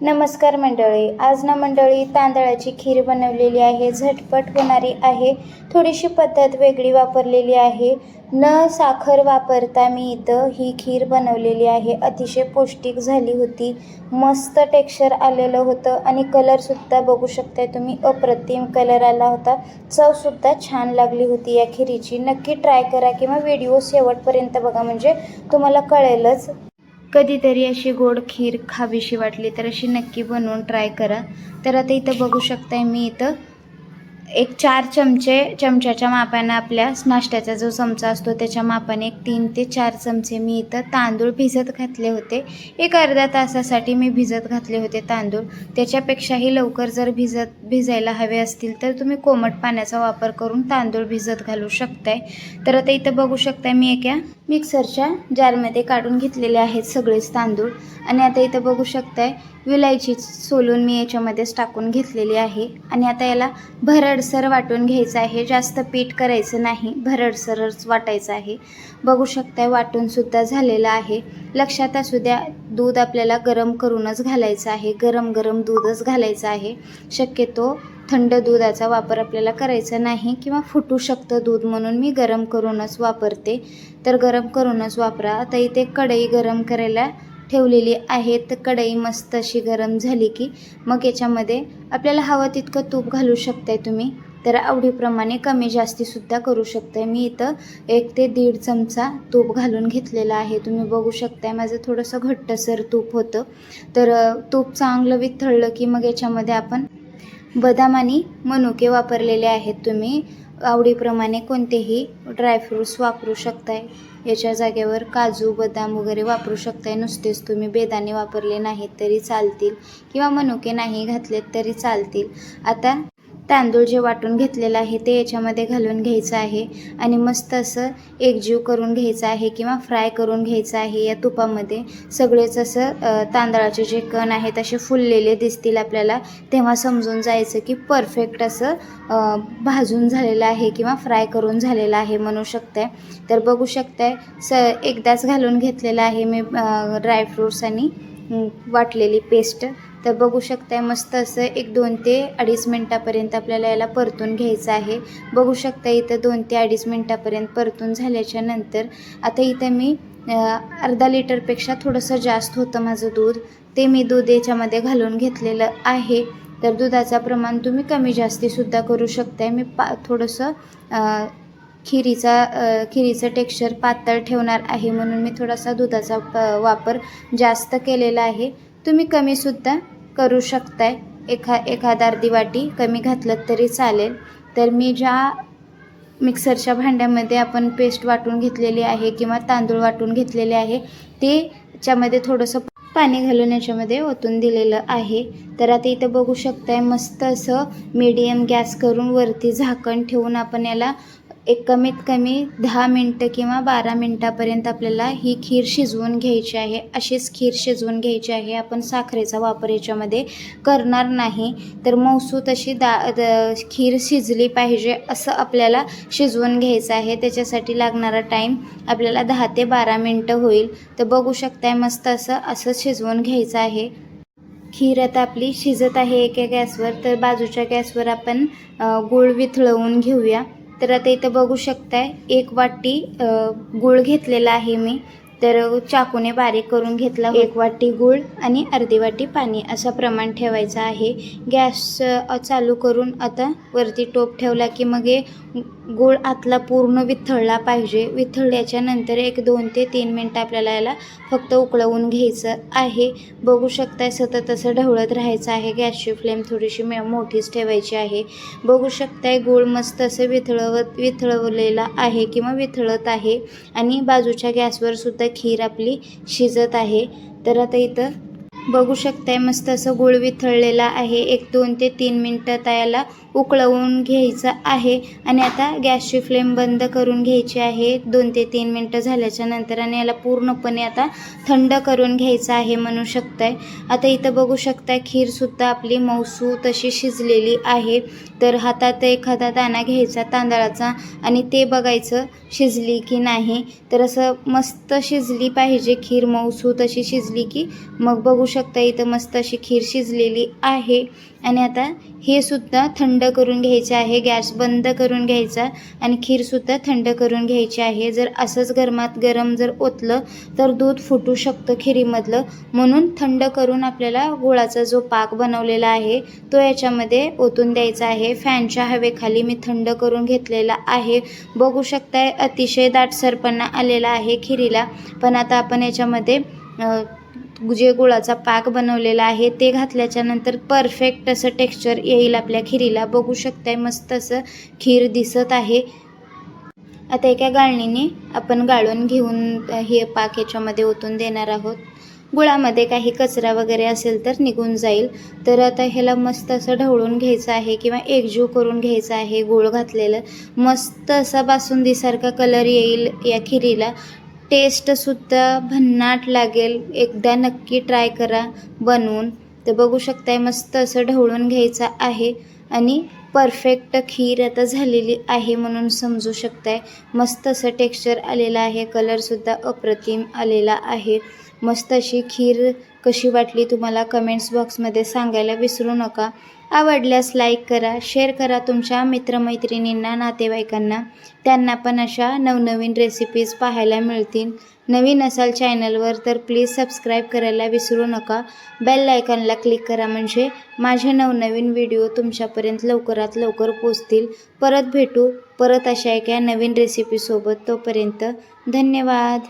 नमस्कार मंडळी. आज ना मंडळी तांदळाची खीर बनवलेली आहे. झटपट होणारी आहे. थोडीशी पद्धत वेगळी वापरलेली आहे. न साखर वापरता मी इथं ही खीर बनवलेली आहे. अतिशय पौष्टिक झाली होती. मस्त टेक्स्चर आलेलं होतं आणि कलरसुद्धा बघू शकताय तुम्ही. अप्रतिम कलर आला होता. चवसुद्धा छान लागली होती या खिरीची. नक्की ट्राय करा किंवा व्हिडिओ शेवटपर्यंत बघा. म्हणजे तुम्हाला कळेलच कधीतरी अशी गोड खीर खावीशी वाटली तर अशी नक्की बनवून ट्राय करा. तर आता इथं बघू शकताय मी इथं एक चार चमचे चमच्याच्या मापानं आपल्या नाश्त्याचा जो चमचा असतो त्याच्या मापाने एक तीन ते चार चमचे मी इथं तांदूळ भिजत घातले होते. एक अर्ध्या तासासाठी मी भिजत घातले होते तांदूळ. त्याच्यापेक्षाही लवकर जर भिजत भिजायला हवे असतील तर तुम्ही कोमट पाण्याचा वापर करून तांदूळ भिजत घालू शकताय. तर आता इथं बघू शकताय मी एका मिक्सरच्या जारमध्ये काढून घेतलेले आहेत सगळेच तांदूळ. आणि आता इथं बघू शकताय विलायची सोलून मी याच्यामध्येच टाकून घेतलेली आहे. आणि आता याला भरडसर वाटून घ्यायचं आहे. जास्त पीठ करायचं नाही भरडसरच वाटायचं आहे. बघू शकताय वाटूनसुद्धा झालेलं आहे. लक्षात असू द्या दूध आपल्याला गरम करूनच घालायचं आहे. गरम गरम दूधच घालायचं आहे. शक्यतो थंड दुधाचा वापर आपल्याला करायचा नाही किंवा फुटू शकतं दूध म्हणून मी गरम करूनच वापरते. तर गरम करूनच वापरा. आता इथे कढई गरम करायला ठेवलेली आहे. तर कढई मस्त अशी गरम झाली की मग याच्यामध्ये आपल्याला हवं तितकं तूप घालू शकताय तुम्ही. तर आवडीप्रमाणे कमी जास्तीसुद्धा करू शकताय. मी इथं एक ते दीड चमचा तूप घालून घेतलेला आहे. तुम्ही बघू शकताय माझं थोडंसं घट्टसर तूप होतं. तर तूप चांगलं विथळलं की मग याच्यामध्ये आपण बदाम आणि मनुके वापरलेले आहेत. तुम्ही आवडीप्रमाणे कोणतेही ड्रायफ्रूट्स वापरू शकताय. याच्या जागेवर काजू बदाम वगैरे वापरू शकताय. नुसतेच तुम्ही बेदाणे वापरले नाहीत तरी चालतील. किंवा मनुके नाही घातलेत तरी चालतील. आता तांदूळ जे वाटून घेतलेलं आहे ते याच्यामध्ये घालून घ्यायचं आहे. आणि मस्त असं एकजीव करून घ्यायचं आहे किंवा फ्राय करून घ्यायचं आहे या तुपामध्ये. सगळेच असं तांदळाचे जे कण आहेत असे फुललेले दिसतील आपल्याला. तेव्हा समजून जायचं की परफेक्ट असं भाजून झालेलं आहे किंवा फ्राय करून झालेलं आहे म्हणू शकताय. तर बघू शकताय स एकदाच घालून घेतलेलं आहे मी ड्रायफ्रूट्स आणि वाटलेली पेस्ट तर बघू शकताय मस्त असं एक दोन ते अडीच मिनटापर्यंत आपल्याला याला परतून घ्यायचं आहे. बघू शकता इथं दोन ते अडीच मिनटापर्यंत परतून झाल्याच्यानंतर आता इथं मी अर्धा लिटरपेक्षा थोडंसं जास्त होतं माझं दूध. ते मी दूध याच्यामध्ये घालून घेतलेलं आहे. तर दुधाचं प्रमाण तुम्ही कमी जास्तीसुद्धा करू शकताय. मी पा थोडंसं खिरीचा खिरीचं टेक्स्चर पातळ ठेवणार आहे म्हणून मी थोडासा दुधाचा प वापर जास्त केलेला आहे. तुम्ही कमीसुद्धा करू शकताय. एखा एखादा अर्धी वाटी कमी घातलं तरी चालेल. तर मी ज्या मिक्सरच्या भांड्यामध्ये आपण पेस्ट वाटून घेतलेली आहे किंवा तांदूळ वाटून घेतलेले आहे ते याच्यामध्ये थोडंसं पाणी घालून याच्यामध्ये ओतून दिलेलं आहे. तर आता इथं बघू शकताय मस्त असं मीडियम गॅस करून वरती झाकण ठेवून आपण याला एक कमीत कमी दहा मिनटं किंवा बारा मिनटापर्यंत आपल्याला ही खीर शिजवून घ्यायची आहे. अशीच खीर शिजवून घ्यायची आहे. आपण साखरेचा वापर याच्यामध्ये करणार नाही. तर मौसू तशी दा द- खीर शिजली पाहिजे असं आपल्याला शिजवून घ्यायचं आहे. त्याच्यासाठी लागणारा टाईम आपल्याला दहा ते बारा मिनटं होईल. तर बघू शकताय मस्त असं असं शिजवून घ्यायचं आहे. खीर आता आपली शिजत आहे एका गॅसवर. तर बाजूच्या गॅसवर आपण गूळ विथळवून घेऊया. तर आता इथं बघू शकताय एक वाटी गूळ घेतलेला आहे मी. तर चाकूने बारीक करून घेतला एक वाटी गूळ आणि अर्धी वाटी पाणी असं प्रमाण ठेवायचं आहे. गॅस चालू करून आता वरती टोप ठेवला की मग हे गूळ आतला पूर्ण विथळला पाहिजे. विथळल्याच्या नंतर एक दोन ते तीन मिनटं आपल्याला याला फक्त उकळवून घ्यायचं आहे. बघू शकताय सतत असं ढवळत राहायचं आहे. गॅसची फ्लेम थोडीशी मे मोठीच ठेवायची आहे. बघू शकताय गूळ मस्त असं विथळवत विथळवलेला आहे किंवा विथळत आहे. आणि बाजूच्या गॅसवर सुद्धा खीर आपली शिजत आहे. तर आता इथं बघू शकताय मस्त असं गुळ विथळलेला आहे. एक दोन ते तीन मिनटं त्याला उकळवून घ्यायचं आहे. आणि आता गॅसची फ्लेम बंद करून घ्यायची आहे. दोन ते तीन मिनटं झाल्याच्यानंतर आणि याला पूर्णपणे आता थंड करून घ्यायचं आहे म्हणू शकताय. आता इथं बघू शकताय खीरसुद्धा आपली मौसू तशी शिजलेली आहे. तर हातात एखादा दाणा घ्यायचा तांदळाचा आणि ते बघायचं शिजली की नाही. तर असं मस्त शिजली पाहिजे खीर मौसू तशी शिजली की मग बघू शक शकता. इथं मस्त अशी खीर शिजलेली आहे. आणि आता हे सुद्धा थंड करून घ्यायचे आहे. गॅस बंद करून घ्यायचा आणि खीरसुद्धा थंड करून घ्यायची आहे. जर असंच गरमात गरम जर ओतलं तर दूध फुटू शकतं खिरीमधलं. म्हणून थंड करून आपल्याला गुळाचा जो पाक बनवलेला आहे तो याच्यामध्ये ओतून द्यायचा आहे. फॅनच्या हवेखाली मी थंड करून घेतलेला आहे. बघू शकताय अतिशय दाटसरपणा आलेला आहे खिरीला. पण आता आपण याच्यामध्ये जे गुळाचा पाक बनवलेला आहे. ते घातल्याच्या नंतर परफेक्ट असं टेक्स्चर येईल आपल्या खिरीला. बघू शकताय मस्त असं खीर दिसत आहे. आता एका गाळणीने आपण गाळून घेऊन हे पाक याच्यामध्ये ओतून देणार आहोत. गुळामध्ये काही कचरा वगैरे असेल तर निघून जाईल. तर आता ह्याला मस्त असं ढवळून घ्यायचं आहे किंवा एकजीव करून घ्यायचं आहे. गुळ घातलेलं मस्त असा बासुंदीसारखा कलर येईल या खिरीला. टेस्टसुद्धा भन्नाट लागेल. एकदा नक्की ट्राय करा बनवून. तर बघू शकताय मस्त असं ढवळून घ्यायचं आहे आणि परफेक्ट खीर आता झालेली आहे म्हणून समजू शकताय. मस्त असं टेक्स्चर आलेलं आहे. कलरसुद्धा अप्रतिम आलेला आहे. मस्त अशी खीर कशी वाटली तुम्हाला कमेंट्स बॉक्समध्ये सांगायला विसरू नका. आवडल्यास लाईक करा शेअर करा तुमच्या मित्रमैत्रिणींना नातेवाईकांना. त्यांना पण अशा नवनवीन रेसिपीज पाहायला मिळतील. नवीन असाल चॅनलवर तर प्लीज सबस्क्राईब करायला विसरू नका. बेल आयकॉनला क्लिक करा म्हणजे माझे नवनवीन व्हिडिओ तुमच्यापर्यंत लवकरात लवकर पोचतील परत भेटू. परत अशा एका नवीन रेसिपीसोबत तोपर्यंत धन्यवाद.